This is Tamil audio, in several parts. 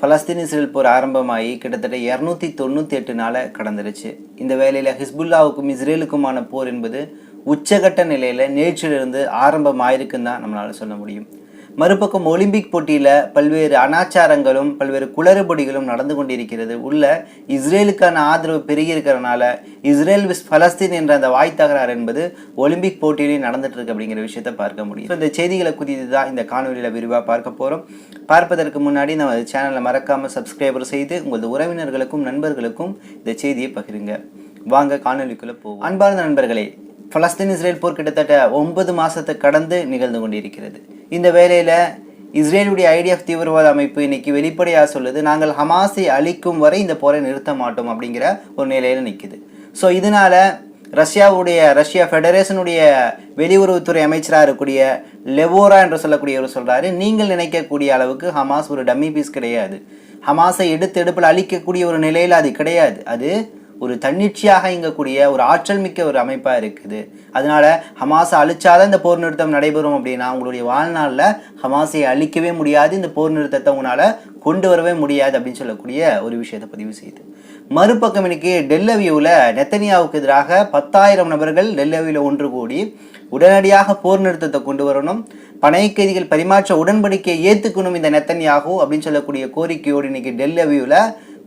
பலஸ்தீன் இஸ்ரேல் போர் ஆரம்பமாகி கிட்டத்தட்ட இரநூத்தி தொண்ணூற்றி எட்டு நாளை கடந்துருச்சு. இந்த வேலையில் ஹிஸ்புல்லாவுக்கும் இஸ்ரேலுக்குமான போர் என்பது உச்சகட்ட நிலையில் நேற்றிலிருந்து ஆரம்பமாயிருக்குன்னு தான் நம்மளால் சொல்ல முடியும். மறுபக்கம் ஒலிம்பிக் போட்டியில் பல்வேறு அனாச்சாரங்களும் பல்வேறு குளறுபடிகளும் நடந்து கொண்டிருக்கிறது. உள்ள இஸ்ரேலுக்கான ஆதரவு பெருகி இருக்கிறனால இஸ்ரேல் விஸ் பலஸ்தீன் என்ற அந்த வாய் தகராறு என்பது ஒலிம்பிக் போட்டியிலே நடந்துட்டு இருக்கு அப்படிங்கிற விஷயத்தை பார்க்க முடியும் இந்த செய்திகளை குறித்து தான் இந்த காணொலியில் விரிவாக பார்க்க போகிறோம் பார்ப்பதற்கு முன்னாடி நம்ம சேனலை மறக்காமல் சப்ஸ்கிரைபர் செய்து உங்களது உறவினர்களுக்கும் நண்பர்களுக்கும் இந்த செய்தியை பகிருங்க. வாங்க காணொலிக்குள்ளே போவோம். அன்பார்ந்த நண்பர்களே பலஸ்தீன் இஸ்ரேல் போர் கிட்டத்தட்ட ஒன்பது மாதத்தை கடந்து நிகழ்ந்து கொண்டிருக்கிறது. இந்த வேலையில் இஸ்ரேலுடைய ஐடிஎஃப் தீவிரவாத அமைப்பு இன்னைக்கு வெளிப்படையாக சொல்லுது நாங்கள் ஹமாஸை அழிக்கும் வரை இந்த போரை நிறுத்த மாட்டோம் அப்படிங்கிற ஒரு நிலையில் நிற்குது ஸோ இதனால ரஷ்யாவுடைய ரஷ்யா ஃபெடரேஷனுடைய வெளியுறவுத்துறை அமைச்சராக இருக்கக்கூடிய லெவோரா என்று சொல்லக்கூடியவர் சொல்கிறாரு நீங்கள் நினைக்கக்கூடிய அளவுக்கு ஹமாஸ் ஒரு டம்மி பீஸ் கிடையாது. ஹமாஸை எடுத்து எடுப்பில் அழிக்கக்கூடிய ஒரு நிலையில் அது கிடையாது. அது ஒரு தன்னிச்சையாக இயங்கக்கூடிய ஒரு ஆற்றல் மிக்க ஒரு அமைப்பாக இருக்குது. அதனால ஹமாஸை அழிச்சாதான் இந்த போர் நிறுத்தம் நடைபெறும் அப்படின்னா உங்களுடைய வாழ்நாளில் ஹமாஸை அழிக்கவே முடியாது இந்த போர் நிறுத்தத்தை உங்களால் கொண்டு வரவே முடியாது அப்படின்னு சொல்லக்கூடிய ஒரு விஷயத்தை பதிவு செய்யுது மறுபக்கம் இன்னைக்கு டெல்லவியூவில் நெத்தனியாவுக்கு எதிராக பத்தாயிரம் நபர்கள் டெல்லவியில் ஒன்று கூடி உடனடியாக போர் நிறுத்தத்தை கொண்டு வரணும். பனைக்கைதிகள் பரிமாற்ற உடன்படிக்கையை ஏற்றுக்கணும் இந்த நெத்தனியாகு அப்படின்னு சொல்லக்கூடிய கோரிக்கையோடு இன்னைக்கு டெல்லவியூவில்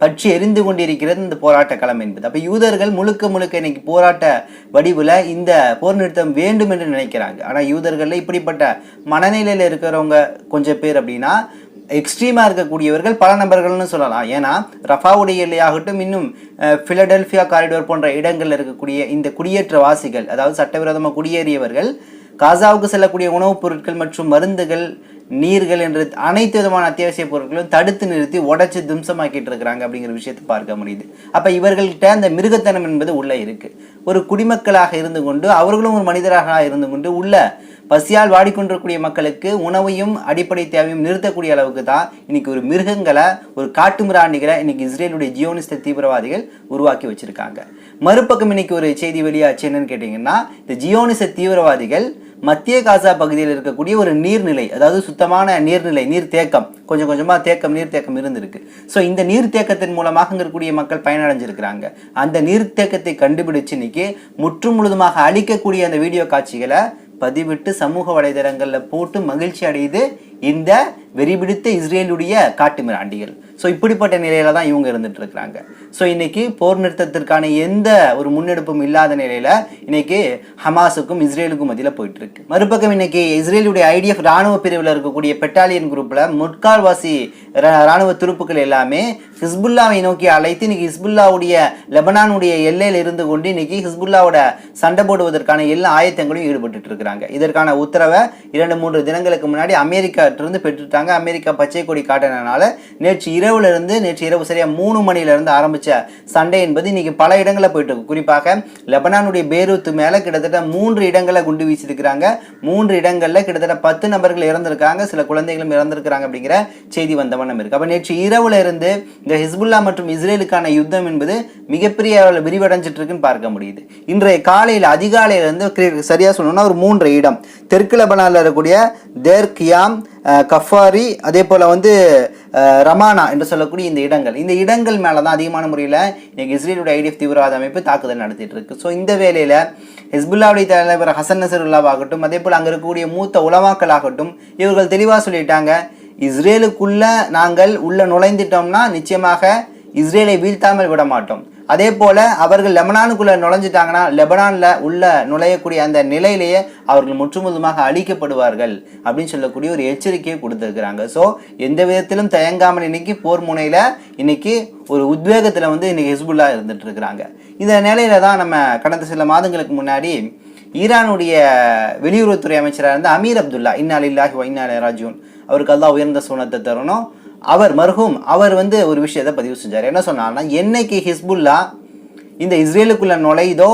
பற்றி எரிந்து கொண்டிருக்கிறது இந்த போராட்ட களம் என்பது. அப்போ யூதர்கள் முழுக்க முழுக்க இன்னைக்கு போராட்ட வடிவில் இந்த போர் நிறுத்தம் வேண்டும் என்று நினைக்கிறாங்க. ஆனால் யூதர்களில் இப்படிப்பட்ட மனநிலையில் இருக்கிறவங்க கொஞ்சம் பேர் அப்படின்னா எக்ஸ்ட்ரீமாக இருக்கக்கூடியவர்கள் பல நபர்கள்னு சொல்லலாம். ஏன்னா ரஃபாவுடைய எல்லையாகட்டும் இன்னும் ஃபிலடெல்ஃபியா காரிடோர் போன்ற இடங்களில் இருக்கக்கூடிய இந்த குடியேற்றவாசிகள் அதாவது சட்டவிரோதமாக குடியேறியவர்கள் காசாவுக்கு செல்லக்கூடிய உணவுப் பொருட்கள் மற்றும் மருந்துகள் நீர்கள் என்ற அனைத்து விதமான அத்தியாவசிய பொருட்களும் தடுத்து நிறுத்தி உடச்சி தும்சமாக்கிட்டு இருக்கிறாங்க அப்படிங்கிற விஷயத்தை பார்க்க முடியுது. அப்போ இவர்கள்ட்ட அந்த மிருகத்தனம் என்பது உள்ளே இருக்குது ஒரு குடிமக்களாக இருந்து கொண்டு அவர்களும் ஒரு மனிதராக இருந்து கொண்டு உள்ள பசியால் வாடிக்கொண்டிருக்கக்கூடிய மக்களுக்கு உணவையும் அடிப்படை தேவையும் நிறுத்தக்கூடிய அளவுக்கு தான் இன்னைக்கு ஒரு மிருகங்களை ஒரு காட்டு மிராண்டிகளை இன்னைக்கு இஸ்ரேலுடைய ஜியோனிஸ்ட தீவிரவாதிகள் உருவாக்கி வச்சிருக்காங்க. மறுபக்கம் இன்னைக்கு ஒரு செய்தி வெளியாச்சு என்னன்னு கேட்டிங்கன்னா இந்த ஜியோனிச தீவிரவாதிகள் மத்திய காசா பகுதியில் இருக்கக்கூடிய ஒரு நீர்நிலை அதாவது சுத்தமான நீர்நிலை நீர் தேக்கம் கொஞ்சம் கொஞ்சமாக தேக்கம் நீர் தேக்கம் இருந்திருக்கு. ஸோ இந்த நீர் தேக்கத்தின் மூலமாக இருக்கக்கூடிய மக்கள் பயனடைஞ்சிருக்கிறாங்க. அந்த நீர் தேக்கத்தை கண்டுபிடிச்சு இன்னைக்கு முற்று முழுதுமாக அழிக்கக்கூடிய அந்த வீடியோ காட்சிகளை பதிவிட்டு சமூக வலைதளங்களில் போட்டு மகிழ்ச்சி அடையுது இந்த வெறிபிடித்த இஸ்ரேலுடைய காட்டு மிராண்டிகள் ஸோ இப்படிப்பட்ட நிலையில தான் இவங்க இருந்துட்டு இருக்கிறாங்க ஸோ இன்னைக்கு போர் நிறுத்தத்திற்கான எந்த ஒரு முன்னெடுப்பும் இல்லாத நிலையில இன்னைக்கு ஹமாஸுக்கும் இஸ்ரேலுக்கும் மத்தியில் போயிட்டு இருக்கு மறுபக்கம் இன்னைக்கு இஸ்ரேலுடைய ஐடிஎஃப் ராணுவ பிரிவில் இருக்கக்கூடிய பெட்டாலியன் குரூப்ல முட்கால்வாசி ராணுவ துருப்புக்கள் எல்லாமே ஹிஸ்புல்லாவை நோக்கி அழைத்து இன்னைக்கு ஹிஸ்புல்லாவுடைய லெபனானுடைய எல்லையில் இருந்து கொண்டு இன்னைக்கு ஹிஸ்புல்லாவோட சண்டை போடுவதற்கான எல்லா ஆயத்தங்களையும் ஈடுபட்டு இருக்கிறாங்க இதற்கான உத்தரவை இரண்டு மூன்று தினங்களுக்கு முன்னாடி அமெரிக்காட்டிலிருந்து பெற்றுட்டாங்க. அமெரிக்கா பச்சை கொடி காட்டினால நேற்று இரவு இருந்து நேற்று இரவு சரியாக மூணு மணில இருந்து ஆரம்பிச்ச சண்டை என்பது இன்றைக்கி பல இடங்களில் போயிட்டு இருக்கு. குறிப்பாக லெபனானுடைய பேரூத்து மேலே கிட்டத்தட்ட மூன்று இடங்களை குண்டு வீசியிருக்கிறாங்க. மூன்று இடங்களில் கிட்டத்தட்ட பத்து நபர்கள் இறந்திருக்காங்க. சில குழந்தைகளும் இறந்திருக்கிறாங்க அப்படிங்கிற செய்தி வந்த வண்ணம் அப்போ நேற்று இரவுல இருந்து இந்த ஹிஸ்புல்லா மற்றும் இஸ்ரேலுக்கான யுத்தம் என்பது மிகப்பெரிய அளவில் விரிவடைஞ்சிட்டு இருக்குன்னு பார்க்க முடியுது. இன்றைய காலையில் அதிகாலையில இருந்து சொல்லணும்னா ஒரு மூன்று இடம். தெற்கு லெபனானில் இருக்கக்கூடிய தேர் கியாம் கஃபாரி அதே போல் வந்து ரமானா என்று சொல்லக்கூடிய இந்த இடங்கள். இந்த இடங்கள் மேலே தான் அதிகமான முறையில் இன்னைக்கு இஸ்ரேலுடைய ஐடிஎஃப் தீவிரவாத அமைப்பு தாக்குதல் நடத்திட்டு இருக்கு. ஸோ இந்த வேலையில் ஹிஸ்புல்லாவுடைய தலைவர் ஹசன் நசருல்லாவாகட்டும் அதே போல் அங்கே இருக்கக்கூடிய மூத்த உலமாக்கள் ஆகட்டும் இவர்கள் தெளிவாக சொல்லிட்டாங்க இஸ்ரேலுக்குள்ளே நாங்கள் உள்ளே நுழைந்துட்டோம்னா நிச்சயமாக இஸ்ரேலை வீழ்த்தாமல் விட மாட்டோம். அதே போல் அவர்கள் லெபனானுக்குள்ளே நுழைஞ்சிட்டாங்கன்னா லெபனானில் உள்ள நுழையக்கூடிய அந்த நிலையிலேயே அவர்கள் முற்றுமுதுமாக அழிக்கப்படுவார்கள் அப்படின்னு சொல்லக்கூடிய ஒரு எச்சரிக்கையை கொடுத்துருக்குறாங்க. ஸோ எந்த விதத்திலும் தயங்காமல் இன்னைக்கு போர் முனையில் இன்னைக்கு ஒரு உத்வேகத்தில் வந்து இன்னைக்கு ஹிஸ்புல்லா இருந்துட்டு இருக்கிறாங்க இந்த நிலையில தான் நம்ம கடந்த சில மாதங்களுக்கு முன்னாடி ஈரானுடைய வெளியுறவுத்துறை அமைச்சராக இருந்த அமீர் அப்துல்லா இன்னாலில்லாஹி வைனாலே ராஜூன் அவருக்கு அல்லா உயர்ந்த சுனத்தை தரணும். அவர் மர்ஹூம் அவர் வந்து ஒரு விஷயத்தை பதிவு செஞ்சார். என்ன சொன்னார்னா என்னைக்கு ஹிஸ்புல்லா இந்த இஸ்ரேலுக்குள்ளே நுழைதோ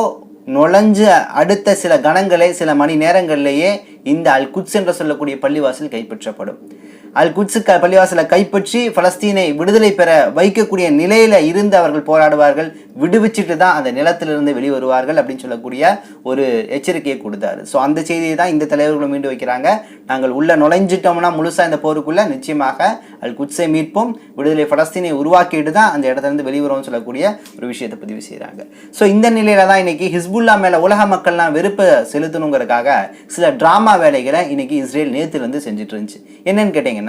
நுழைஞ்ச அடுத்த சில கணங்களே சில மணி நேரங்கள்லேயே இந்த அல் குட்ஸ் என்று சொல்லக்கூடிய பள்ளிவாசல் கைப்பற்றப்படும். அல் குட்ஸு க பள்ளிவாசலை கைப்பற்றி பலஸ்தீனை விடுதலை பெற வைக்கக்கூடிய நிலையில இருந்து அவர்கள் போராடுவார்கள் விடுவிச்சிட்டு தான் அந்த நிலத்திலிருந்து வெளிவருவார்கள் அப்படின்னு சொல்லக்கூடிய ஒரு எச்சரிக்கையை கொடுத்தாரு. ஸோ அந்த செய்தியை தான் இந்த தலைவர்களும் மீண்டு வைக்கிறாங்க. நாங்கள் உள்ள நுழைஞ்சிட்டோம்னா முழுசா இந்த போருக்குள்ள நிச்சயமாக அல் குட்ஸை மீட்போம் விடுதலை பலஸ்தீனை உருவாக்கிட்டு தான் அந்த இடத்துல இருந்து வெளிவரும்னு சொல்லக்கூடிய ஒரு விஷயத்தை பதிவு செய்கிறாங்க ஸோ இந்த நிலையில தான் இன்னைக்கு ஹிஸ்புல்லா மேல உலக மக்கள்லாம் வெறுப்பை செலுத்தணுங்கிறதுக்காக சில டிராமா வேலைகளை இன்னைக்கு இஸ்ரேல் நேத்துல செஞ்சுட்டு இருந்துச்சு. என்னன்னு கேட்டிங்கன்னா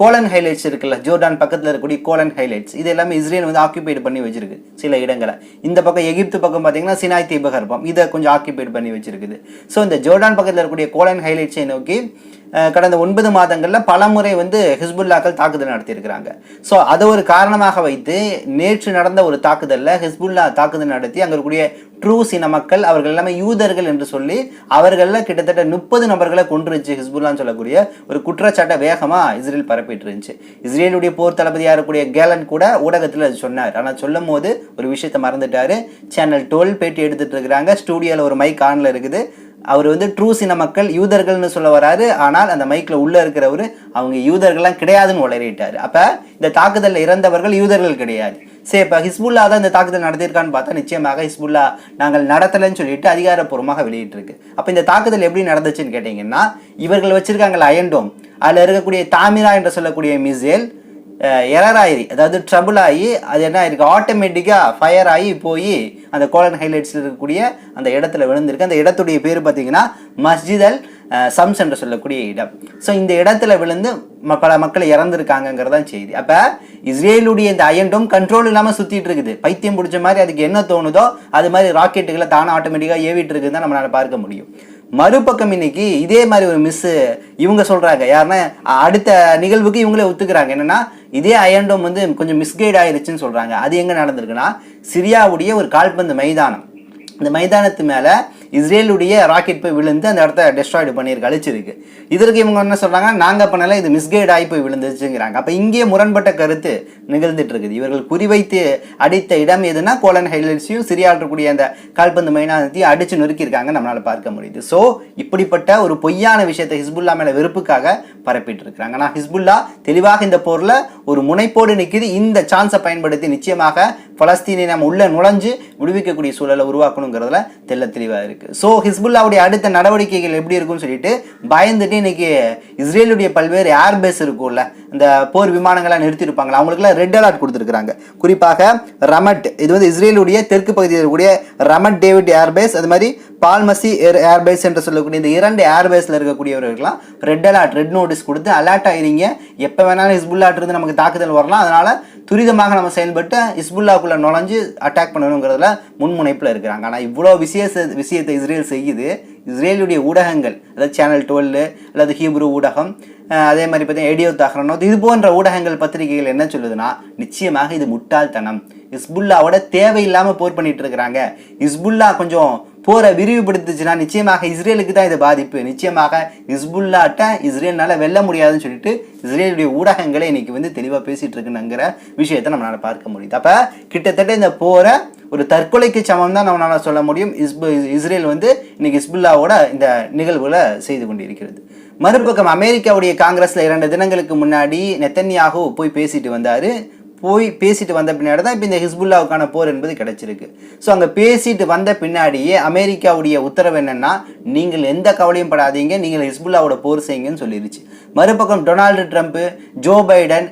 கோலன் ஹைலைட்ஸ் இருக்குல்ல ஜோர்டான் பக்கத்தில் இருக்கக்கூடிய கோலன் ஹைலைட்ஸ் இது எல்லாமே இஸ்ரேல் வந்து ஆக்கியபைடு பண்ணி வச்சிருக்கு சில இடங்களை. இந்த பக்கம் எகிப்து பக்கம் பார்த்தீங்கன்னா சினாய் தீபகற்பம். இதை கொஞ்சம் ஆக்கியபைடு பண்ணி வச்சிருக்குது. ஸோ இந்த ஜோர்டான் பக்கத்தில் இருக்கக்கூடிய கோலன் ஹைலைட்ஸை நோக்கி கடந்த ஒன்பது மாதங்களில் பலமுறை வந்து ஹிஸ்புல்லாக்கள் தாக்குதல் நடத்தியிருக்கிறாங்க. ஸோ அதை ஒரு காரணமாக வைத்து நேற்று நடந்த ஒரு தாக்குதலில் ஹிஸ்புல்லா தாக்குதல் நடத்தி அங்கே இருக்கக்கூடிய ட்ரூஸ் இன மக்கள் அவர்கள் எல்லாமே யூதர்கள் என்று சொல்லி அவர்களில் கிட்டத்தட்ட முப்பது நபர்களை கொன்றுச்சு ஹிஸ்புல்லான்னு சொல்லக்கூடிய ஒரு குற்றச்சாட்டை வேகமாக இஸ்ரேல் பரப்பிட்டு இருந்துச்சு. இஸ்ரேலுடைய போர் தளபதியாக இருக்கக்கூடிய கேலன் கூட ஊடகத்தில் அது சொன்னார். ஆனால் சொல்லும் போது ஒரு விஷயத்தை மறந்துட்டார். சேனல் டுவெல் பேட்டி எடுத்துகிட்டு இருக்கிறாங்க. ஸ்டூடியோவில் ஒரு மைக் ஆனில் இருக்குது. அவர் வந்து ட்ரூஸ் இன மக்கள் யூதர்கள்னு சொல்ல வராரு. ஆனால் அந்த மைக்கில் உள்ளே இருக்கிறவர் அவங்க யூதர்கள்லாம் கிடையாதுன்னு உளறிட்டார். அப்போ இந்த தாக்குதலில் இறந்தவர்கள் யூதர்கள் கிடையாது. சரி இப்போ ஹிஸ்புல்லா தான் இந்த தாக்குதல் நடத்தியிருக்கான்னு பார்த்தா நிச்சயமாக ஹிஸ்புல்லா நாங்கள் நடத்தலைன்னு சொல்லிட்டு அதிகாரப்பூர்வமாக வெளியிட்டிருக்கு. அப்போ இந்த தாக்குதல் எப்படி நடந்துச்சுன்னு கேட்டிங்கன்னா இவர்கள் வச்சிருக்காங்கல்ல அயன்டோம் அதில் இருக்கக்கூடிய தாமிரா என்று சொல்லக்கூடிய மிசேல் எரர் ஆகி அதாவது ட்ரபுள் ஆகி அது என்ன ஆகிருக்கு ஆட்டோமேட்டிக்காக ஃபயர் ஆகி போய் அந்த கோலன் ஹைலைட்ஸில் இருக்கக்கூடிய அந்த இடத்துல விழுந்திருக்கு. அந்த இடத்துடைய பேர் பார்த்தீங்கன்னா மஸ்ஜித் அல் சம்ஸ் என்று சொல்லக்கூடிய இடம். ஸோ இந்த இடத்துல விழுந்து பல மக்கள் இறந்துருக்காங்கங்கிறதான் செய்தி. அப்போ இஸ்ரேலுடைய இந்த அயண்டும் கண்ட்ரோல் இல்லாமல் சுற்றிட்டு இருக்குது. பைத்தியம் பிடிச்ச மாதிரி அதுக்கு என்ன தோணுதோ அது மாதிரி ராக்கெட்டுகளை தானே ஆட்டோமேட்டிக்காக ஏவிட்டு இருக்குதுன்னு தான் பார்க்க முடியும். மறுபக்கம் இன்னைக்கு இதே மாதிரி ஒரு மிஸ் இவங்க சொல்றாங்க. யாருன்னா அடுத்த நிகழ்வுக்கு இவங்களே ஒத்துக்கிறாங்க. என்னன்னா இதே அயன்டோம் வந்து கொஞ்சம் மிஸ்கைட் ஆயிருச்சுன்னு சொல்றாங்க. அது எங்க நடந்திருக்குன்னா சிரியாவுடைய ஒரு கால்பந்து மைதானம். இந்த மைதானத்து மேல இஸ்ரேலுடைய ராக்கெட் போய் விழுந்து அந்த இடத்த டெஸ்ட்ராய்டு பண்ணியிருக்கு அழிச்சிருக்கு இதற்கு இவங்க என்ன சொல்கிறாங்க நாங்கள் பண்ணல இது மிஸ்கைட் ஆகி போய் விழுந்துச்சுங்கிறாங்க. அப்போ இங்கே முரண்பட்ட கருத்து நிகழ்ந்துட்டு இருக்குது இவர்கள் குறிவைத்து அடித்த இடம் எதுனா கோலன் ஹைலைட்ஸையும் சிரியால் இருக்கக்கூடிய அந்த கால்பந்து மைதானத்தையும் அடித்து நொறுக்கியிருக்காங்க நம்மளால் பார்க்க முடியுது. ஸோ இப்படிப்பட்ட ஒரு பொய்யான விஷயத்தை ஹிஸ்புல்லா மேலே வெறுப்புக்காக பரப்பிட்டு இருக்கிறாங்க ஆனால் ஹிஸ்புல்லா தெளிவாக இந்த போரில் ஒரு முனைப்போடு நிற்கிது இந்த சான்ஸை பயன்படுத்தி நிச்சயமாக பலஸ்தீனை நம்ம உள்ளே நுழைஞ்சு விடுவிக்கக்கூடிய சூழலை உருவாக்கணுங்கிறதுல தெல்ல தெளிவாக இருக்குது ஸோ ஹிஸ்புல்லாவுடைய அடுத்த நடவடிக்கைகள் எப்படி இருக்கும்னு சொல்லிட்டு பயந்துட்டு இன்னைக்கு இஸ்ரேலுடைய பல்வேறு ஏர்பேஸ் இருக்கும்ல இந்த போர் விமானங்கள்லாம் நிறுத்தியிருப்பாங்களா அவங்களுக்குலாம் ரெட் அலர்ட் கொடுத்துருக்குறாங்க. குறிப்பாக ரமட் இது வந்து இஸ்ரேலுடைய தெற்கு பகுதியில் இருக்கக்கூடிய ரமட் டேவிட் ஏர்பேஸ் அது மாதிரி பால்மசி ஏர் ஏர்பேஸ் என்று சொல்லக்கூடிய இந்த இரண்டு ஏர்பேஸில் இருக்கக்கூடியவர்களுக்கெல்லாம் ரெட் அலர்ட் ரெட் நோட்டீஸ் கொடுத்து அலர்ட் ஆகிறீங்க எப்போ வேணாலும் ஹிஸ்புல்லாட்டிருந்து நமக்கு தாக்குதல் வரலாம். அதனால் துரிதமாக நம்ம செயல்பட்டு ஹிஸ்புல்லாக்குள்ள நுழைஞ்சு அட்டாக் பண்ணணுங்கிறதுல முன்முனைப்பில் இருக்கிறாங்க. ஆனால் இவ்வளோ விசேஷ விஷயத்தை இஸ்ரேல் செய்யுது. இஸ்ரேலுடைய ஊடகங்கள் அதாவது சேனல் டுவெல்லு அல்லது ஹீப்ரு ஊடகம் அதே மாதிரி பார்த்தீங்கன்னா எடியோ தகரனோ இது போன்ற ஊடகங்கள் பத்திரிகைகள் என்ன சொல்லுதுன்னா நிச்சயமாக இது முட்டாள்தனம். இஸ்புல்லாவோட தேவையில்லாமல் போர் பண்ணிட்டு இருக்கிறாங்க. இஸ்புல்லா கொஞ்சம் போரை விரிவுபடுத்துச்சுன்னா நிச்சயமாக இஸ்ரேலுக்கு தான் இது பாதிப்பு. நிச்சயமாக ஹிஸ்புல்லாட்ட இஸ்ரேல்னால வெல்ல முடியாதுன்னு சொல்லிட்டு இஸ்ரேலுடைய ஊடகங்களே இன்னைக்கு வந்து தெளிவாக பேசிட்டு இருக்குங்கிற விஷயத்தை நம்மளால பார்க்க முடியுது. அப்போ கிட்டத்தட்ட இந்த போரை ஒரு தற்கொலைக்கு சமம் தான் நம்மளால சொல்ல முடியும். இஸ்பு இஸ்ரேல் வந்து இன்னைக்கு ஹிஸ்புல்லாவோட இந்த நிகழ்வுகளை செய்து கொண்டிருக்கிறது. மறுபக்கம் அமெரிக்காவுடைய காங்கிரஸ்ல இரண்டு தினங்களுக்கு முன்னாடி நெத்தன்யாகு போய் பேசிட்டு வந்தாரு. போய் பேசிட்டு வந்த பின்னாடி தான் இப்போ இந்த ஹிஸ்புல்லாவுக்கான போர் என்பது கிடைச்சிருக்கு. ஸோ அங்கே பேசிட்டு வந்த பின்னாடியே அமெரிக்காவுடைய உத்தரவு என்னென்னா நீங்கள் எந்த கவலையும் படாதீங்க நீங்கள் ஹிஸ்புல்லாவோட போர் செய்யுங்கன்னு சொல்லிருச்சு. மறுபக்கம் Donald Trump Joe Biden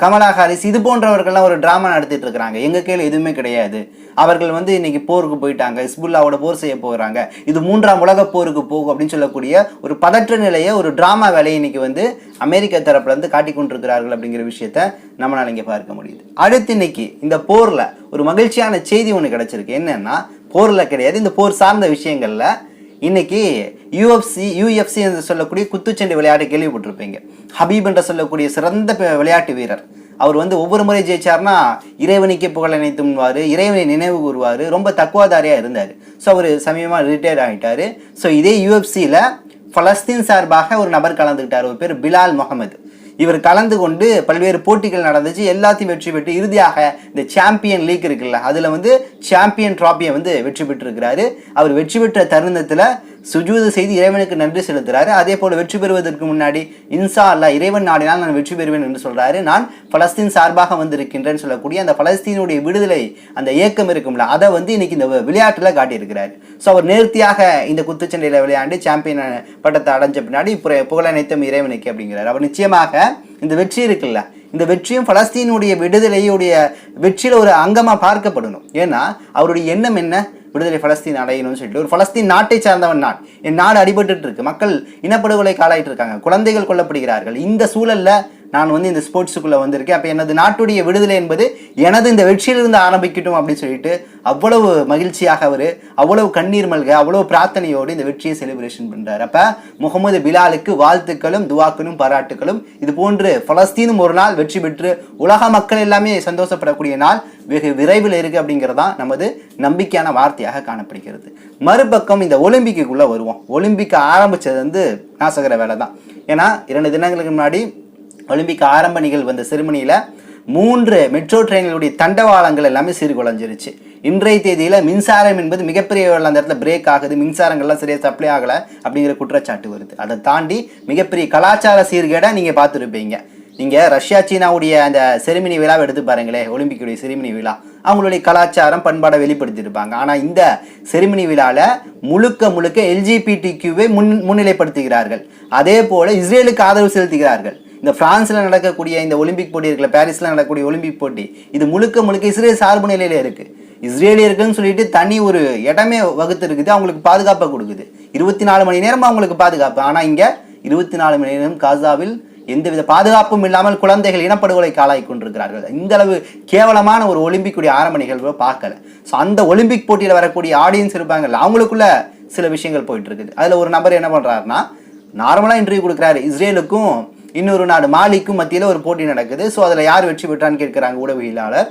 Kamala Harris இது போன்றவர்கள்லாம் ஒரு ட்ராமா நடத்திட்டு இருக்கிறாங்க. எங்க கையில் எதுவுமே கிடையாது. அவர்கள் வந்து இன்னைக்கு போருக்கு போயிட்டாங்க. இஸ்புல்லாவோட போர் செய்ய போகிறாங்க இது மூன்றாம் உலக போருக்கு போகும் அப்படின்னு சொல்லக்கூடிய ஒரு பதற்ற நிலையை ஒரு டிராமா வேலையை இன்னைக்கு வந்து அமெரிக்க தரப்புல இருந்து காட்டி கொண்டிருக்கிறார்கள் அப்படிங்கிற விஷயத்த நம்மளால இங்கே பார்க்க முடியுது. அடுத்து இன்னைக்கு இந்த போர்ல ஒரு மகிழ்ச்சியான செய்தி ஒன்று கிடைச்சிருக்கு. என்னன்னா போர்ல கிடையாது. இந்த போர் சார்ந்த விஷயங்கள்ல இன்னைக்கு யூஎஃப்சி யூஎஃப்சி என்று சொல்லக்கூடிய குத்துச்சண்டை விளையாட்டு கேள்விப்பட்டிருப்பீங்க. ஹபீப் என்று சொல்லக்கூடிய சிறந்த விளையாட்டு வீரர். அவர் வந்து ஒவ்வொரு முறை ஜெயிச்சார்னா இறைவனுக்கே புகழ் அனைத்தும்வார் இறைவனை நினைவு கூறுவார் ரொம்ப தக்குவாதாரியாக இருந்தார். ஸோ அவர் சமீபமாக ரிட்டையர்ட் ஆகிட்டார் ஸோ இதே யூஎஃப்சியில் ஃபலஸ்தீன் சார்பாக ஒரு நபர் கலந்துக்கிட்டார். ஒரு பேர் பிலால் முகமது. இவர் கலந்து கொண்டு பல்வேறு போட்டிகள் நடந்துச்சு. எல்லாத்தையும் வெற்றி பெற்று இறுதியாக இந்த சாம்பியன் லீக் இருக்குல்ல அதில் வந்து சாம்பியன் ட்ராஃபியை வந்து வெற்றி பெற்றிருக்கிறாரு. அவர் வெற்றி பெற்ற தருணத்தில் சுஜூது செய்து இறைவனுக்கு நன்றி செலுத்துறாரு. அதே போல வெற்றி பெறுவதற்கு முன்னாடி இன்சா அல்லா இறைவன் நாடினால் நான் வெற்றி பெறுவேன் என்று சொல்றாரு. நான் பலஸ்தீன் சார்பாக வந்திருக்கின்றேன்னு சொல்லக்கூடிய அந்த பலஸ்தீனுடைய விடுதலை அந்த இயக்கம் இருக்கும்ல அதை வந்து இன்னைக்கு இந்த விளையாட்டுல காட்டியிருக்கிறார். ஸோ அவர் நேர்த்தியாக இந்த குத்துச்சண்டையில விளையாண்டு சாம்பியன் பட்டத்தை அடைஞ்ச பின்னாடி புற- புகழனைத்தும் இறைவனுக்கு அப்படிங்கிறார். அவர் நிச்சயமாக இந்த வெற்றி இருக்குல்ல இந்த வெற்றியும் பலஸ்தீனுடைய விடுதலையுடைய வெற்றியில் ஒரு அங்கமாக பார்க்கப்படணும். ஏன்னா அவருடைய எண்ணம் என்ன? விடுதலை பலஸ்தீன் அடையணும்னு சொல்லிட்டு ஒரு பலஸ்தீன் நாட்டை சார்ந்தவன் நான். என் நாடு அடிபட்டுட்டு இருக்கு. மக்கள் இனப்படுகொலை காலாயிட்டு இருக்காங்க. குழந்தைகள் கொல்லப்படுகிறார்கள். இந்த சூழல்ல நான் வந்து இந்த ஸ்போர்ட்ஸுக்குள்ளே வந்திருக்கேன். அப்போ எனது நாட்டுடைய விடுதலை என்பது எனது இந்த வெற்றியிலிருந்து ஆரம்பிக்கட்டும் அப்படின்னு சொல்லிட்டு அவ்வளவு மகிழ்ச்சியாக அவர் அவ்வளவு கண்ணீர் மல்க அவ்வளவு பிரார்த்தனையோடு இந்த வெற்றியை செலிப்ரேஷன் பண்றாரு. அப்போ முகமது பிலாலுக்கு வாழ்த்துக்களும் துவாக்களும் பாராட்டுகளும் இது போன்று பலஸ்தீனும் ஒரு நாள் வெற்றி பெற்று உலக மக்கள் எல்லாமே சந்தோஷப்படக்கூடிய நாள் வெகு விரைவில் இருக்குது அப்படிங்கிறதான் நமது நம்பிக்கையான வார்த்தையாக காணப்படுகிறது. மறுபக்கம் இந்த ஒலிம்பிக்குள்ளே வருவோம். ஒலிம்பிக் ஆரம்பித்தது வந்து நாசகர வேலை தான் ஏன்னா இரண்டு தினங்களுக்கு முன்னாடி ஒலிம்பிக் ஆரம்ப நிகழ்வு வந்த செருமனியில் மூன்று மெட்ரோ ட்ரெயின்களுடைய தண்டவாளங்கள் எல்லாமே சீர்குலைஞ்சிருச்சு. இன்றைய தேதியில் மின்சாரம் என்பது மிகப்பெரிய அந்த இடத்துல பிரேக் ஆகுது. மின்சாரங்கள்லாம் சரியாக சப்ளை ஆகலை அப்படிங்கிற குற்றச்சாட்டு வருது. அதை தாண்டி மிகப்பெரிய கலாச்சார சீர்கேடை நீங்கள் பார்த்துருப்பீங்க. நீங்கள் ரஷ்யா சீனாவுடைய அந்த செருமினி விழாவை எடுத்து பாருங்களேன். ஒலிம்பிக்குடைய செருமினி விழா. அவங்களுடைய கலாச்சாரம் பண்பாடை வெளிப்படுத்தியிருப்பாங்க. ஆனால் இந்த செருமினி விழாவில் முழுக்க முழுக்க எல்ஜிபிடி கியூவை முன் முன்னிலைப்படுத்துகிறார்கள். அதே போல் இஸ்ரேலுக்கு ஆதரவு செலுத்துகிறார்கள். இந்த ஃப்ரான்ஸில் நடக்கக்கூடிய இந்த ஒலிம்பிக் போட்டி இருக்குல்ல பாரிஸில் நடக்கக்கூடிய ஒலிம்பிக் போட்டி இது முழுக்க முழுக்க இஸ்ரேல் சார்பு நிலையில் இருக்குது இஸ்ரேலியருக்குன்னு சொல்லிட்டு தனி ஒரு இடமே வகுத்து இருக்குது அவங்களுக்கு பாதுகாப்பை கொடுக்குது. இருபத்தி நாலு மணி நேரம் அவங்களுக்கு பாதுகாப்பு. ஆனால் இங்கே இருபத்தி நாலு மணி நேரம் காசாவில் எந்தவித பாதுகாப்பும் இல்லாமல் குழந்தைகள் இனப்படுகொலைக்கு ஆளாகி கொண்டிருக்கிறார்கள். இந்த அளவு கேவலமான ஒரு ஒலிம்பிக்குடைய ஆரம்ப நிகழ்வை பார்க்கல. ஸோ அந்த ஒலிம்பிக் போட்டியில் வரக்கூடிய ஆடியன்ஸ் இருப்பாங்கல்ல அவங்களுக்குள்ள சில விஷயங்கள் போயிட்டு இருக்குது. அதில் ஒரு நபர் என்ன பண்ணுறாருன்னா நார்மலாக இன்டர்வியூ கொடுக்குறாரு. இஸ்ரேலுக்கும் இன்னொரு நாடு மாலிக்கும் மத்தியில் ஒரு போட்டி நடக்குது. ஸோ அதில் யார் வெற்றி பெற்றான்னு கேட்குறாங்க ஊடகவியலாளர்.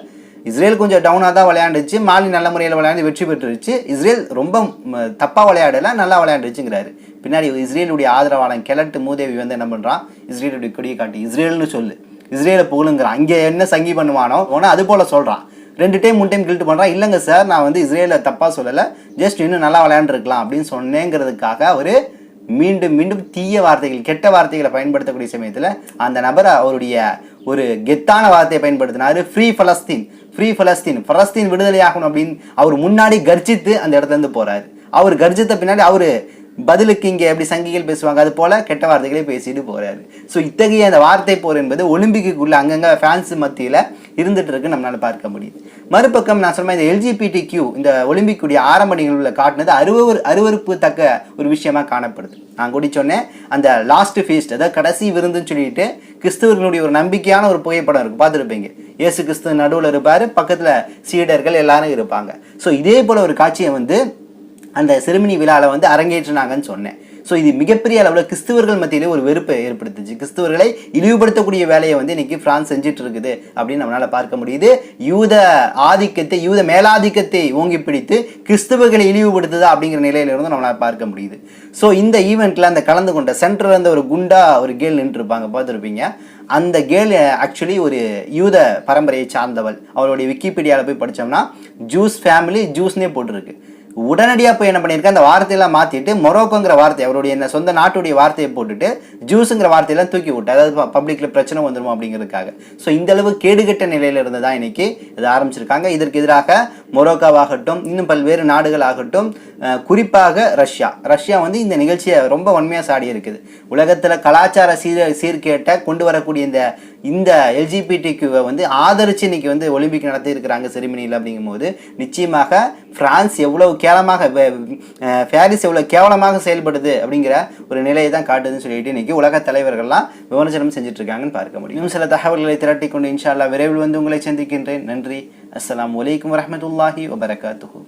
இஸ்ரேல் கொஞ்சம் டவுனாக தான் விளையாண்டுச்சு. மாலி நல்ல முறையில் விளையாண்டு வெற்றி பெற்றுருச்சு. இஸ்ரேல் ரொம்ப ம, தப்பா விளையாடல நல்லா விளையாண்டுச்சுங்கிறாரு பின்னாடி இஸ்ரேலுடைய ஆதரவாளன் கிழட்டு மூதேவி வந்து என்ன பண்ணுறான் இஸ்ரேலுடைய கொடியை காட்டி இஸ்ரேல்னு சொல்லு. இஸ்ரேலை புகழுங்கிறான். அங்கே என்ன சங்கி பண்ணுவானோ உடனே அது போல் சொல்கிறான் ரெண்டு டைம் மூணு டைம் கில்ட்டு பண்ணுறான் இல்லைங்க சார் நான் வந்து இஸ்ரேலை தப்பாக சொல்லலை. ஜஸ்ட் இன்னும் நல்லா விளையாண்டுருக்கலாம் அப்படின்னு சொன்னேங்கிறதுக்காக அவர் மீண்டும் மீண்டும் தீய வார்த்தைகள் கெட்ட வார்த்தைகளை பயன்படுத்தக்கூடிய சமயத்தில் அந்த நபர் அவருடைய ஒரு கெத்தான வார்த்தையை பயன்படுத்தினாரு. ஃப்ரீ ஃபலஸ்தீன் ஃப்ரீ ஃபலஸ்தீன் ஃபலஸ்தீன் விடுதலையாகணும் அப்படின்னு அவர் முன்னாடி கர்ஜித்து அந்த இடத்துல இருந்து அவர் கர்ஜித்த பின்னாடி அவர் பதிலுக்கு இங்கே எப்படி சங்கிகள் பேசுவாங்க அது போல கெட்ட வார்த்தைகளே பேசிட்டு போகிறாரு ஸோ இத்தகைய அந்த வார்த்தை போர் என்பது ஒலிம்பிக்குள்ள அங்கங்கே ஃபேன்ஸ் மத்தியில் இருந்துட்டு இருக்கு நம்மளால பார்க்க முடியுது. மறுபக்கம் நான் சொன்ன இந்த எல்ஜிபிடி கியூ இந்த ஒலிம்பிக்குடைய ஆரம்ப நிகழ்வுல காட்டினது அருவரு அருவருப்பு தக்க ஒரு விஷயமா காணப்படுது. நான் கூட சொன்னேன் அந்த லாஸ்ட் ஃபீஸ்ட் அதாவது கடைசி விருந்துன்னு சொல்லிட்டு கிறிஸ்துவர்களுடைய ஒரு நம்பிக்கையான ஒரு புகைப்படம் இருக்கு பார்த்துருப்பீங்க. இயேசு கிறிஸ்து நடுவில் இருப்பார் பக்கத்தில் சீடர்கள் எல்லாரும் இருப்பாங்க. ஸோ இதே போல ஒரு காட்சியை வந்து அந்த சிறுமினி விழாவில் வந்து அரங்கேற்றினாங்கன்னு சொன்னேன். ஸோ இது மிகப்பெரிய அளவில் கிறிஸ்தவர்கள் மத்தியிலே ஒரு வெறுப்பை ஏற்படுத்துச்சு. கிறிஸ்துவர்களை இழிவுபடுத்தக்கூடிய வேலையை வந்து இன்னைக்கு பிரான்ஸ் செஞ்சுட்டு இருக்குது அப்படின்னு நம்மளால் பார்க்க முடியுது. யூத ஆதிக்கத்தை யூத மேலாதிக்கத்தை ஓங்கி பிடித்து கிறிஸ்தவர்களை இழிவுபடுத்துதா அப்படிங்கிற நிலையிலிருந்து இருந்து பார்க்க முடியுது. ஸோ இந்த ஈவெண்ட்டில் அந்த கலந்து கொண்ட சென்டரில் இருந்த ஒரு குண்டா ஒரு கேள் நின்றுருப்பாங்க. பார்த்துருப்பீங்க. அந்த கேள் ஆக்சுவலி ஒரு யூத பரம்பரையை சார்ந்தவள். அவளுடைய விக்கிபீடியாவில் போய் படிச்சோம்னா ஜூஸ் ஃபேமிலி ஜூஸ்னே போட்டிருக்கு. உடனடியாக போய் என்ன பண்ணியிருக்கேன் அந்த வார்த்தையெல்லாம் மாற்றிட்டு மொரோக்கோங்கிற வார்த்தை அவருடைய என்ன சொந்த நாட்டுடைய வார்த்தையை போட்டுட்டு ஜூஸுங்கிற வார்த்தையெல்லாம் தூக்கி விட்டு அதாவது பப்ளிக்கில் பிரச்சனை வந்துடும் அப்படிங்கிறதுக்காக. ஸோ இந்தளவு கேடுகட்ட நிலையில் இருந்து தான் இன்னைக்கு இது ஆரம்பிச்சிருக்காங்க. இதற்கு எதிராக மொரோக்காவாகட்டும் இன்னும் பல்வேறு நாடுகள் ஆகட்டும் குறிப்பாக ரஷ்யா. ரஷ்யா வந்து இந்த நிகழ்ச்சியை ரொம்ப வன்மையாக சாடி இருக்குது உலகத்தில் கலாச்சார சீர சீர்கேட்டை கொண்டு வரக்கூடிய இந்த இந்த எல்ஜிபிடிக்யூவை வந்து ஆதரித்து இன்னைக்கு வந்து ஒலிம்பிக் நடத்தி இருக்கிறாங்க செரிமனியில் அப்படிங்கும்போது நிச்சயமாக பிரான்ஸ் எவ்வளவு கேவலமாக பாரிஸ் எவ்வளோ கேவலமாக செயல்படுது அப்படிங்கிற ஒரு நிலையை தான் காட்டுதுன்னு சொல்லிட்டு இன்னைக்கு உலக தலைவர்கள்லாம் விமர்சனம் செஞ்சுட்டு இருக்காங்கன்னு பார்க்க முடியும். சில தகவல்களை திரட்டி கொண்டு இன்ஷால்லா விரைவில் வந்து உங்களை சந்திக்கின்றேன். நன்றி. அஸ்லாம் வலைக்கம் வரமத்துல்லாஹி வபரகாத்துஹூ.